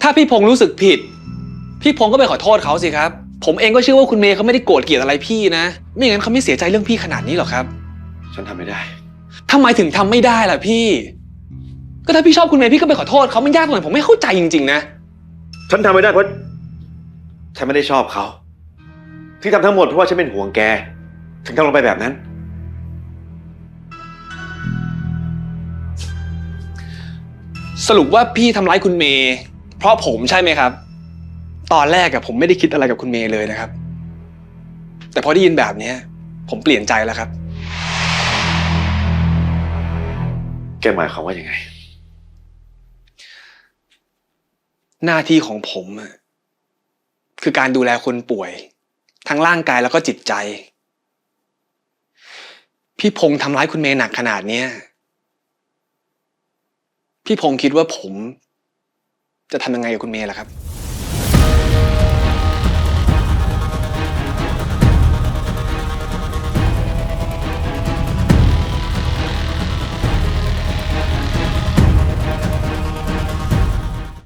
ถ้าพี่พงษ์รู้สึกผิด พี่พงษ์ก็ไปขอโทษเขาสิครับ ผมเองก็เชื่อว่าคุณเมย์เขาไม่ได้โกรธเกลียดอะไรพี่นะ ไม่งั้นเขาไม่เสียใจเรื่องพี่ขนาดนี้หรอกครับฉันทำไม่ได้ ทำไมถึงทำไม่ได้ล่ะพี่ ก็ถ้าพี่ชอบคุณเมย์พี่ก็ไปขอโทษเขามันยากตรงไหนผมไม่เข้าใจจริงๆนะ ฉันทำไม่ได้เพราะฉันไม่ได้ชอบเขา ที่ทำทั้งหมดเพราะว่าฉันเป็นห่วงแก ถึงทำลงไปแบบนั้น สรุปว่าพี่ทำร้ายคุณเมย์ เพราะผมใช่ไหมครับ ตอนแรกอะผมไม่ได้คิดอะไรกับคุณเมย์เลยนะครับ แต่พอได้ยินแบบเนี้ย ผมเปลี่ยนใจแล้วครับ แกหมายความว่ายังไง หน้าที่ของผมอะคือการดูแลคนป่วย ทั้งร่างกายแล้วก็จิตใจ พี่พงษ์ทำร้ายคุณเมย์หนักขนาดเนี้ยพี่พงษ์คิดว่าผม จะทำยังไงกับคุณเมย์ล่ะครับ